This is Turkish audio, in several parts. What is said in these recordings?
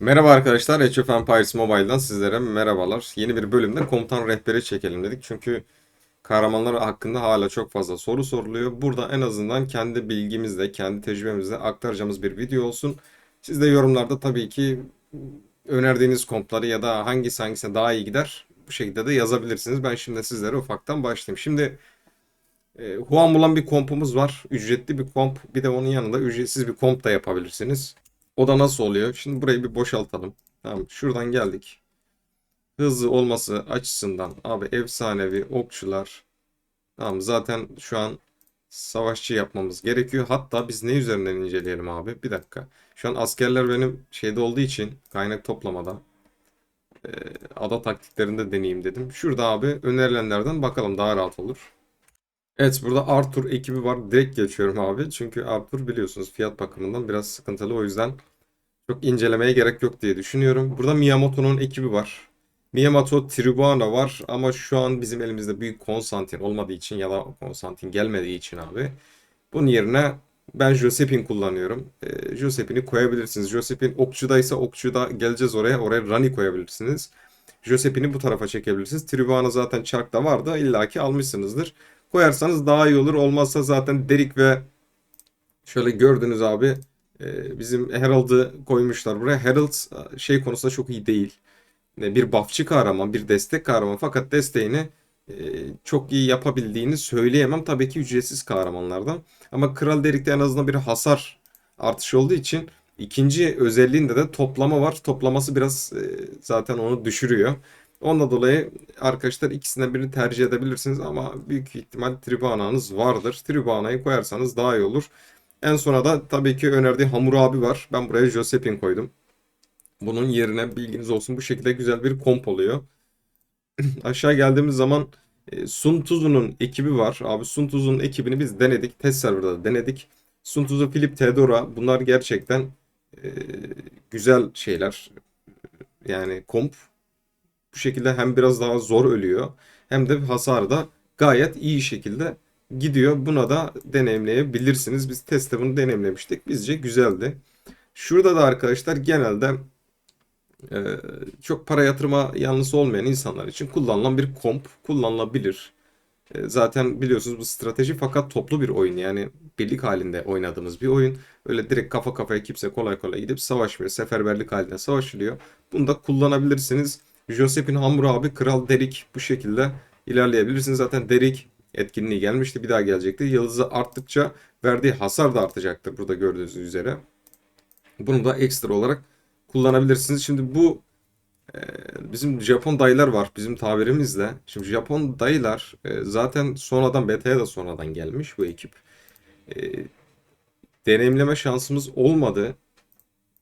Merhaba arkadaşlar, Age of Empires Mobile'dan sizlere merhabalar. Yeni bir bölümde komutan rehberi çekelim dedik. Çünkü kahramanlar hakkında hala çok fazla soru soruluyor. Burada en azından kendi bilgimizle, kendi tecrübemizle aktaracağımız bir video olsun. Siz de yorumlarda tabii ki önerdiğiniz kompları ya da hangisi hangisine daha iyi gider bu şekilde de yazabilirsiniz. Ben şimdi sizlere ufaktan başlayayım. Şimdi e, Huan bulan bir kompumuz var. Ücretli bir komp. Bir de onun yanında ücretsiz bir komp da yapabilirsiniz. O da nasıl oluyor? Şimdi burayı bir boşaltalım. Tamam, şuradan geldik. Hızlı olması açısından abi efsanevi okçular. Tamam, zaten şu an savaşçı yapmamız gerekiyor. Hatta biz ne üzerinden inceleyelim abi? Bir dakika. Şu an askerler benim şeyde olduğu için kaynak toplamada ada taktiklerinde deneyeyim dedim. Şurada abi önerilenlerden bakalım daha rahat olur. Evet burada Arthur ekibi var. Direkt geçiyorum abi. Çünkü Arthur biliyorsunuz fiyat bakımından biraz sıkıntılı. O yüzden çok incelemeye gerek yok diye düşünüyorum. Burada Miyamoto'nun ekibi var. Miyamoto Tribuna var ama şu an bizim elimizde büyük Konstantin olmadığı için ya da Konstantin gelmediği için abi. Bunun yerine ben Josepin kullanıyorum. Ee, Josepin'i koyabilirsiniz. Josepin okçudaysa okçuda geleceğiz oraya. Oraya Rani koyabilirsiniz. Josepin'i bu tarafa çekebilirsiniz. Tribuna zaten çarkta vardı. illaki almışsınızdır. Koyarsanız daha iyi olur. Olmazsa zaten Derik ve şöyle gördünüz abi e, bizim Herald'ı koymuşlar buraya. Herald e, şey konusunda çok iyi değil. Bir buffçı kahraman, bir destek kahraman fakat desteğini e, çok iyi yapabildiğini söyleyemem. Tabii ki ücretsiz kahramanlardan. Ama Kral Derik'te en azından bir hasar artışı olduğu için ikinci özelliğinde de toplama var. Toplaması biraz zaten onu düşürüyor. Ondan dolayı arkadaşlar ikisinden birini tercih edebilirsiniz ama büyük ihtimal Tribuana'nız vardır. Tribuana'yı koyarsanız daha iyi olur. En sona da tabii ki önerdiği Hammurabi var. Ben buraya Josepin koydum. Bunun yerine bilginiz olsun bu şekilde güzel bir komp oluyor. Aşağı geldiğimiz zaman e, Sun Tzu'nun ekibi var. Abi Sun Tzu'nun ekibini biz denedik. Test serverda da denedik. Sun Tzu, Philip Theodora bunlar gerçekten e, güzel şeyler. Yani komp bu şekilde hem biraz daha zor ölüyor hem de hasarı da gayet iyi şekilde gidiyor. Buna da deneyimleyebilirsiniz. Biz testte bunu deneyimlemiştik. Bizce güzeldi. Şurada da arkadaşlar genelde e, çok para yatırma yanlısı olmayan insanlar için kullanılan bir komp kullanılabilir. E, zaten biliyorsunuz bu strateji fakat toplu bir oyun yani birlik halinde oynadığımız bir oyun. Öyle direkt kafa kafaya kimse kolay kolay gidip savaşmıyor. Seferberlik halinde savaşılıyor. Bunu da kullanabilirsiniz. Josep'in Hamur abi Kral Derik bu şekilde ilerleyebilirsiniz. Zaten Derik etkinliği gelmişti. Bir daha gelecekti. Yıldızı arttıkça verdiği hasar da artacaktır burada gördüğünüz üzere. Bunu da ekstra olarak kullanabilirsiniz. Şimdi bu e, bizim Japon dayılar var bizim tabirimizle. Şimdi Japon dayılar e, zaten sonradan beta'ya da sonradan gelmiş bu ekip. E, deneyimleme şansımız olmadı.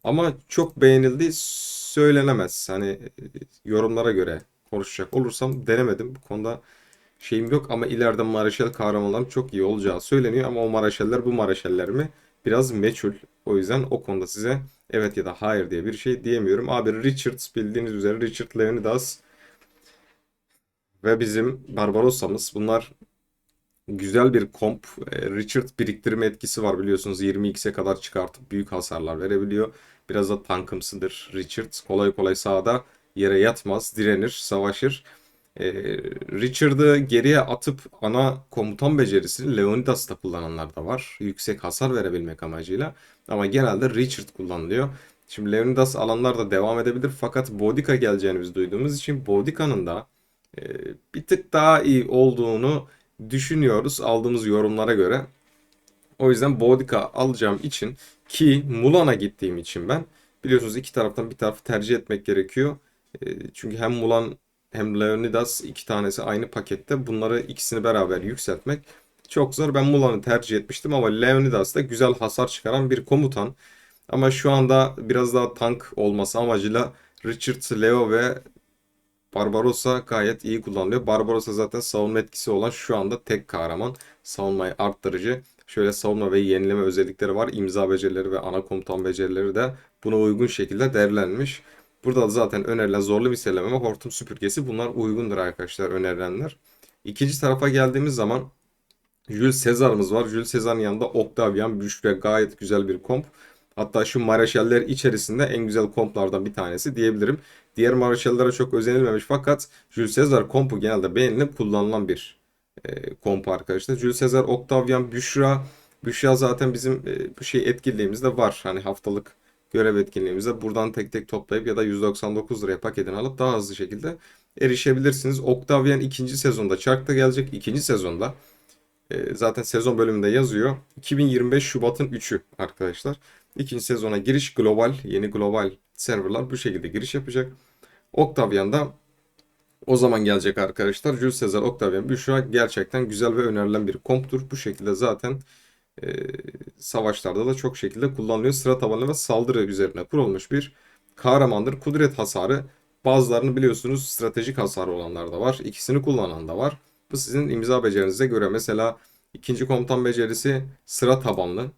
Ama çok beğenildi söylenemez. Hani e, yorumlara göre konuşacak olursam denemedim. Bu konuda şeyim yok ama ileride Maraşel kahramanların çok iyi olacağı söyleniyor ama o Maraşeller bu Maraşeller mi? Biraz meçhul. O yüzden o konuda size evet ya da hayır diye bir şey diyemiyorum. Abi Richards bildiğiniz üzere Richard Leonidas ve bizim Barbarossa'mız bunlar güzel bir komp. E, Richard biriktirme etkisi var biliyorsunuz 20x'e kadar çıkartıp büyük hasarlar verebiliyor. Biraz da tankımsıdır Richard. Kolay kolay sahada yere yatmaz, direnir, savaşır. Ee, Richard'ı geriye atıp ana komutan becerisini Leonidas'ta kullananlar da var. Yüksek hasar verebilmek amacıyla. Ama genelde Richard kullanılıyor. Şimdi Leonidas alanlar da devam edebilir fakat Boudica geleceğini biz duyduğumuz için Boudica'nın da e, bir tık daha iyi olduğunu düşünüyoruz aldığımız yorumlara göre. O yüzden Boudica alacağım için ki Mulan'a gittiğim için ben biliyorsunuz iki taraftan bir tarafı tercih etmek gerekiyor. E, çünkü hem Mulan hem Leonidas iki tanesi aynı pakette. Bunları ikisini beraber yükseltmek çok zor. Ben Mulan'ı tercih etmiştim ama Leonidas da güzel hasar çıkaran bir komutan. Ama şu anda biraz daha tank olması amacıyla Richard, Leo ve Barbarossa gayet iyi kullanılıyor. Barbarossa zaten savunma etkisi olan şu anda tek kahraman. Savunmayı arttırıcı. Şöyle savunma ve yenileme özellikleri var. İmza becerileri ve ana komutan becerileri de buna uygun şekilde değerlenmiş. Burada da zaten önerilen zorlu misilleme ve hortum süpürgesi bunlar uygundur arkadaşlar önerilenler. İkinci tarafa geldiğimiz zaman Jules Caesar'ımız var. Jules Caesar'ın yanında Octavian Büşre gayet güzel bir komp. Hatta şu Mareşaller içerisinde en güzel komplardan bir tanesi diyebilirim. Diğer Mareşallere çok özenilmemiş fakat Jules Caesar kompu genelde beğenilip kullanılan bir e, komp arkadaşlar. Jules Caesar, Octavian, Büşra. Büşra zaten bizim e, şey etkinliğimizde var. Hani haftalık görev etkinliğimizde buradan tek tek toplayıp ya da 199 liraya paketini alıp daha hızlı şekilde erişebilirsiniz. Octavian ikinci sezonda Çark'ta gelecek. ikinci sezonda e, zaten sezon bölümünde yazıyor. 2025 Şubat'ın 3'ü arkadaşlar. İkinci sezona giriş global, yeni global serverlar bu şekilde giriş yapacak. Octavian'da o zaman gelecek arkadaşlar. Jules Caesar, Octavian, Büşra gerçekten güzel ve önerilen bir komptur. Bu şekilde zaten e, savaşlarda da çok şekilde kullanılıyor. Sıra tabanlı ve saldırı üzerine kurulmuş bir kahramandır. Kudret hasarı bazılarını biliyorsunuz stratejik hasarı olanlar da var. İkisini kullanan da var. Bu sizin imza becerinize göre. Mesela ikinci komutan becerisi sıra tabanlı.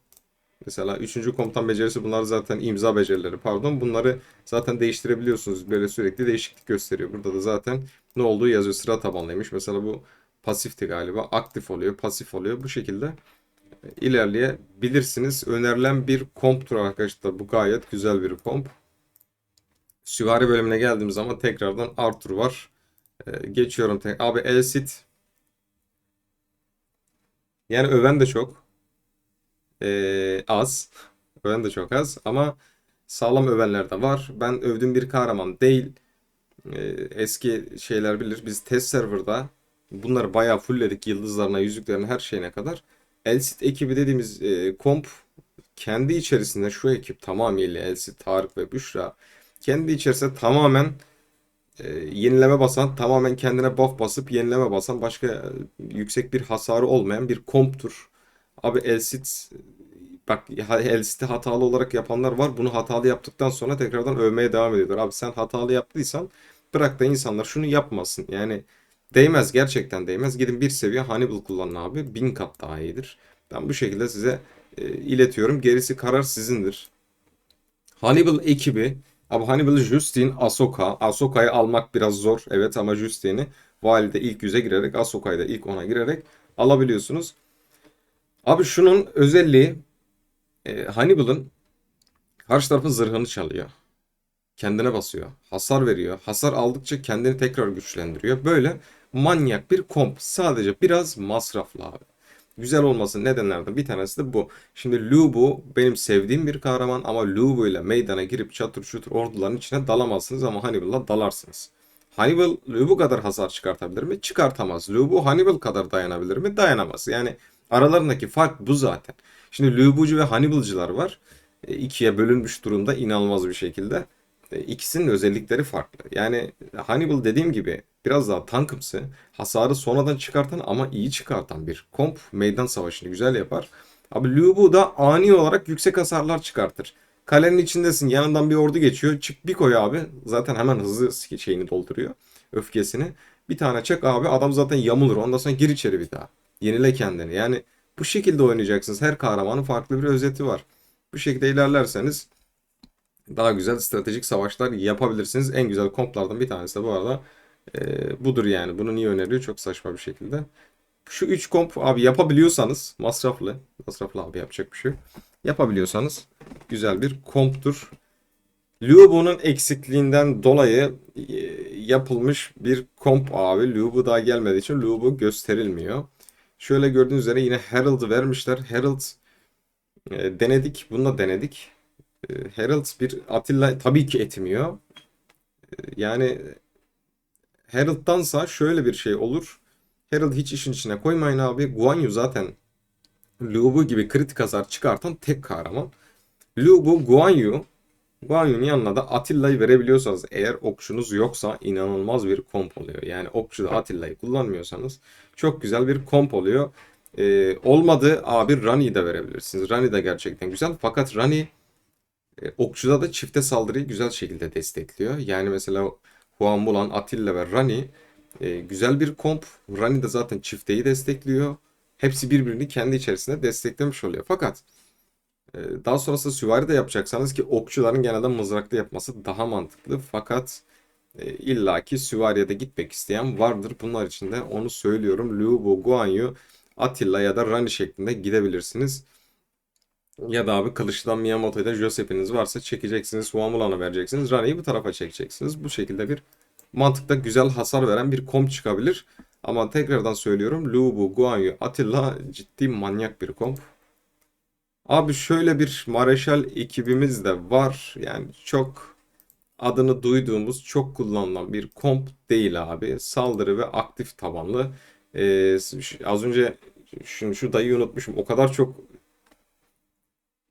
Mesela üçüncü komutan becerisi bunlar zaten imza becerileri pardon. Bunları zaten değiştirebiliyorsunuz. Böyle sürekli değişiklik gösteriyor. Burada da zaten ne olduğu yazıyor. Sıra tabanlıymış. Mesela bu pasifti galiba. Aktif oluyor, pasif oluyor. Bu şekilde ilerleyebilirsiniz. Önerilen bir komptur arkadaşlar. Bu gayet güzel bir komp. Süvari bölümüne geldiğim zaman tekrardan Arthur var. Ee, geçiyorum. Abi Elsit. Yani öven de çok. Ee, az. Öven de çok az. Ama sağlam övenler de var. Ben övdüğüm bir kahraman değil. Ee, eski şeyler bilir. Biz test serverda bunları bayağı fullledik. Yıldızlarına, yüzüklerine, her şeyine kadar. Elsit ekibi dediğimiz e, komp kendi içerisinde şu ekip tamamıyla Elsit, Tarık ve Büşra kendi içerisinde tamamen e, yenileme basan, tamamen kendine buff basıp yenileme basan başka e, yüksek bir hasarı olmayan bir komptur. Abi Elsit bak Elsit'i hatalı olarak yapanlar var. Bunu hatalı yaptıktan sonra tekrardan övmeye devam ediyorlar. Abi sen hatalı yaptıysan bırak da insanlar şunu yapmasın. Yani değmez gerçekten değmez. Gidin bir seviye Hannibal kullanın abi. Bin kat daha iyidir. Ben bu şekilde size e, iletiyorum. Gerisi karar sizindir. Hannibal ekibi Abi Hannibal, Justin, Ahsoka. Ahsoka'yı almak biraz zor. Evet ama Justin'i valide ilk yüze girerek Ahsoka'yı da ilk ona girerek alabiliyorsunuz. Abi şunun özelliği e, Hannibal'ın karşı tarafın zırhını çalıyor. Kendine basıyor. Hasar veriyor. Hasar aldıkça kendini tekrar güçlendiriyor. Böyle manyak bir komp. Sadece biraz masraflı abi güzel olması nedenlerden bir tanesi de bu. Şimdi Lubu benim sevdiğim bir kahraman ama Lubu ile meydana girip çatır çutur orduların içine dalamazsınız ama Hannibal'la dalarsınız. Hannibal Lubu kadar hasar çıkartabilir mi? Çıkartamaz. Lubu Hannibal kadar dayanabilir mi? Dayanamaz. Yani aralarındaki fark bu zaten. Şimdi Lubucu ve Hannibal'cılar var. E, ikiye bölünmüş durumda inanılmaz bir şekilde. E, ikisinin özellikleri farklı. Yani Hannibal dediğim gibi biraz daha tankımsı, hasarı sonradan çıkartan ama iyi çıkartan bir komp meydan savaşını güzel yapar. Abi Liu da ani olarak yüksek hasarlar çıkartır. Kalenin içindesin yanından bir ordu geçiyor. Çık bir koy abi. Zaten hemen hızlı şeyini dolduruyor. Öfkesini. Bir tane çek abi adam zaten yamulur. Ondan sonra gir içeri bir daha. Yenile kendini. Yani bu şekilde oynayacaksınız. Her kahramanın farklı bir özeti var. Bu şekilde ilerlerseniz daha güzel stratejik savaşlar yapabilirsiniz. En güzel komplardan bir tanesi de bu arada e, budur yani. Bunu niye öneriyor? Çok saçma bir şekilde. Şu 3 komp abi yapabiliyorsanız masraflı. Masraflı abi yapacak bir şey Yapabiliyorsanız güzel bir komptur. Lubu'nun eksikliğinden dolayı e, yapılmış bir komp abi. Lubu daha gelmediği için Lubu gösterilmiyor. Şöyle gördüğünüz üzere yine Herald'ı vermişler. Herald e, denedik. Bunu da denedik. E, Herald bir Atilla tabii ki etmiyor. E, yani Herald'dansa şöyle bir şey olur. Herald hiç işin içine koymayın abi. Guan Yu zaten Liu gibi kritik hasar çıkartan tek kahraman. Liu Bu, Guan. Guan Yu'nun yanına da Atilla'yı verebiliyorsanız eğer okçunuz yoksa inanılmaz bir komp oluyor. Yani okçuda Atilla'yı kullanmıyorsanız çok güzel bir komp oluyor. Ee, olmadı abi Rani'yi de verebilirsiniz. Rani de gerçekten güzel. Fakat Rani e, okçuda da çifte saldırıyı güzel şekilde destekliyor. Yani mesela Huan Mulan, Atilla ve Rani e, güzel bir komp. Rani de zaten çifteyi destekliyor. Hepsi birbirini kendi içerisinde desteklemiş oluyor. Fakat daha sonrasında süvari de yapacaksanız ki okçuların genelde mızraklı yapması daha mantıklı. Fakat e, illaki süvariye de gitmek isteyen vardır. Bunlar için de onu söylüyorum. Liu Bu, Guan Yu, Atilla ya da Rani şeklinde gidebilirsiniz. Ya da abi Kılıç'tan Miyamoto'da Joseph'iniz varsa çekeceksiniz. Huamulan'a vereceksiniz. Rani'yi bu tarafa çekeceksiniz. Bu şekilde bir mantıkta güzel hasar veren bir komp çıkabilir. Ama tekrardan söylüyorum. Lu Bu, Guan Yu, Atilla ciddi manyak bir komp. Abi şöyle bir Mareşal ekibimiz de var. Yani çok adını duyduğumuz, çok kullanılan bir komp değil abi. Saldırı ve aktif tabanlı. Ee, az önce şu, şu dayıyı unutmuşum. O kadar çok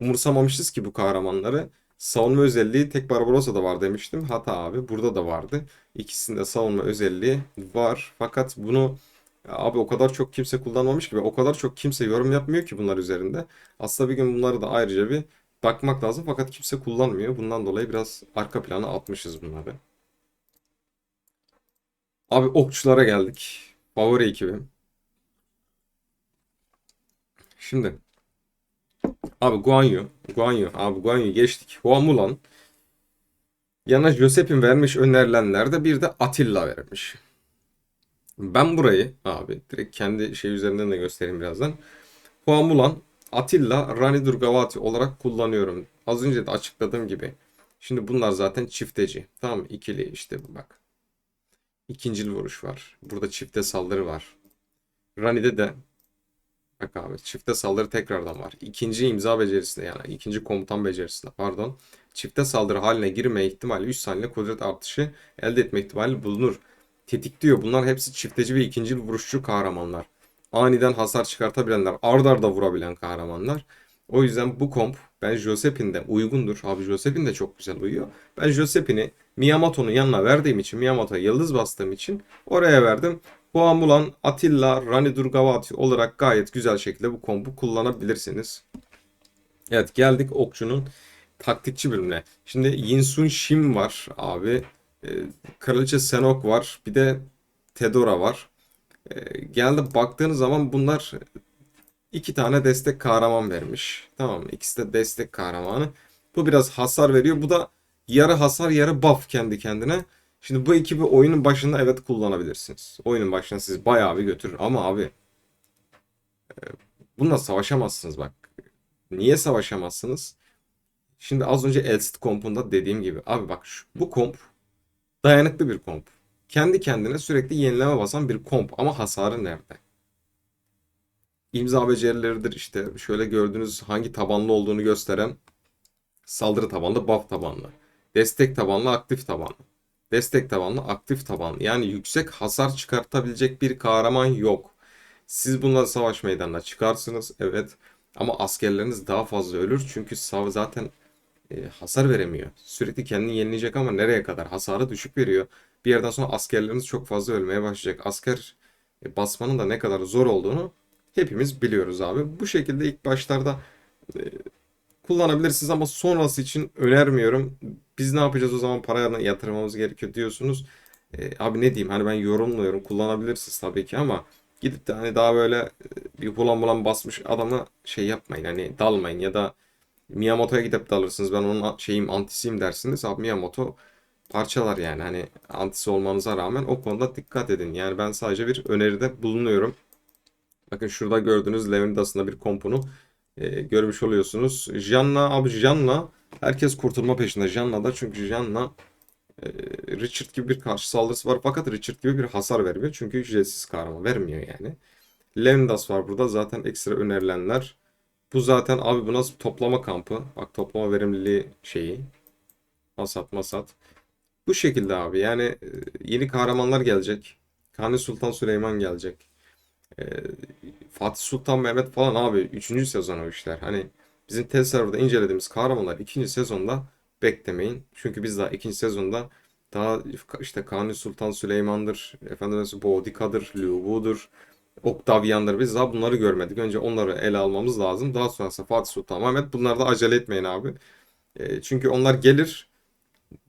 umursamamışız ki bu kahramanları. Savunma özelliği tek Barbarosa'da var demiştim. Hata abi burada da vardı. İkisinde savunma özelliği var. Fakat bunu abi o kadar çok kimse kullanmamış ki ve o kadar çok kimse yorum yapmıyor ki bunlar üzerinde. Aslında bir gün bunları da ayrıca bir bakmak lazım fakat kimse kullanmıyor. Bundan dolayı biraz arka plana atmışız bunları. Abi okçulara geldik. Favori ekibim. Şimdi Abi Guan Yu. Guan Yu. Abi Guan Yu geçtik. Hua Mulan. Yana Joseph'in vermiş önerilenlerde bir de Atilla vermiş. Ben burayı abi direkt kendi şey üzerinden de göstereyim birazdan. Hua Mulan, Atilla, Rani Durgavati olarak kullanıyorum. Az önce de açıkladığım gibi. Şimdi bunlar zaten çifteci. Tamam mı? İkili işte bak. İkincil vuruş var. Burada çifte saldırı var. Rani'de de Bak abi çifte saldırı tekrardan var. İkinci imza becerisinde yani ikinci komutan becerisinde pardon. Çifte saldırı haline girme ihtimali 3 saniye kudret artışı elde etme ihtimali bulunur. Tetikliyor. Bunlar hepsi çifteci ve ikinci vuruşçu kahramanlar. Aniden hasar çıkartabilenler, ard arda vurabilen kahramanlar. O yüzden bu komp ben Joseph'in de uygundur. Abi Joseph'in de çok güzel uyuyor. Ben Joseph'ini Miyamoto'nun yanına verdiğim için, Miyamoto'ya yıldız bastığım için oraya verdim. Bu ambulan Atilla Rani Durgavati olarak gayet güzel şekilde bu kombu kullanabilirsiniz. Evet geldik okçunun taktikçi bölümüne. Şimdi Yinsun Shim var abi. E, Kraliçe Senok var. Bir de Tedora var. E, geldi baktığınız zaman bunlar iki tane destek kahraman vermiş. Tamam mı? İkisi de destek kahramanı. Bu biraz hasar veriyor. Bu da yarı hasar yarı buff kendi kendine. Şimdi bu ekibi oyunun başında evet kullanabilirsiniz. Oyunun başına siz bayağı bir götürür ama abi e, bununla savaşamazsınız bak. Niye savaşamazsınız? Şimdi az önce Elsit kompunda dediğim gibi abi bak şu, bu komp dayanıklı bir komp. Kendi kendine sürekli yenileme basan bir komp ama hasarı nerede? İmza becerileridir işte şöyle gördüğünüz hangi tabanlı olduğunu gösteren saldırı tabanlı, buff tabanlı, destek tabanlı, aktif tabanlı. Destek tabanlı, aktif tabanlı. Yani yüksek hasar çıkartabilecek bir kahraman yok. Siz bununla savaş meydanına çıkarsınız. Evet. Ama askerleriniz daha fazla ölür. Çünkü zaten e, hasar veremiyor. Sürekli kendini yenileyecek ama nereye kadar? Hasarı düşük veriyor. Bir yerden sonra askerleriniz çok fazla ölmeye başlayacak. Asker e, basmanın da ne kadar zor olduğunu hepimiz biliyoruz abi. Bu şekilde ilk başlarda e, kullanabilirsiniz ama sonrası için önermiyorum. Biz ne yapacağız o zaman paraya yatırmamız gerekiyor diyorsunuz. E, abi ne diyeyim hani ben yorumluyorum kullanabilirsiniz tabii ki ama gidip de hani daha böyle bir bulan bulan basmış adama şey yapmayın hani dalmayın ya da Miyamoto'ya gidip dalırsınız ben onun şeyim antisiyim dersiniz abi Miyamoto parçalar yani hani antisi olmanıza rağmen o konuda dikkat edin. Yani ben sadece bir öneride bulunuyorum. Bakın şurada gördüğünüz Levendas'ında bir kompunu e, görmüş oluyorsunuz. Janna abi Janna herkes kurtulma peşinde Janna'da çünkü Janna e, Richard gibi bir karşı saldırısı var fakat Richard gibi bir hasar vermiyor çünkü ücretsiz kahraman vermiyor yani. Lemdas var burada zaten ekstra önerilenler. Bu zaten abi bu nasıl toplama kampı. Bak toplama verimliliği şeyi. Masat masat. Bu şekilde abi yani e, yeni kahramanlar gelecek. Kanuni Sultan Süleyman gelecek. Ee, Fatih Sultan Mehmet falan abi 3. sezon o işler. Hani bizim test serverda incelediğimiz kahramanlar 2. sezonda beklemeyin. Çünkü biz daha 2. sezonda daha işte Kanuni Sultan Süleyman'dır, efendim Boudica'dır, Liu Wu'dur, Octavian'dır. Biz daha bunları görmedik. Önce onları ele almamız lazım. Daha sonrasında Fatih Sultan Mehmet. Bunlarda acele etmeyin abi. E, çünkü onlar gelir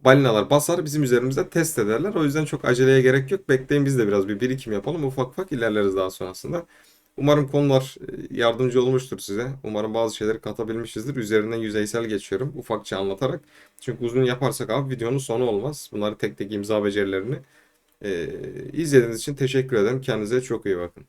balinalar basar bizim üzerimizde test ederler. O yüzden çok aceleye gerek yok. Bekleyin biz de biraz bir birikim yapalım. Ufak ufak ilerleriz daha sonrasında. Umarım konular e, yardımcı olmuştur size. Umarım bazı şeyleri katabilmişizdir. Üzerinden yüzeysel geçiyorum ufakça anlatarak. Çünkü uzun yaparsak abi videonun sonu olmaz. Bunları tek tek imza becerilerini. Ee, izlediğiniz için teşekkür ederim. Kendinize çok iyi bakın.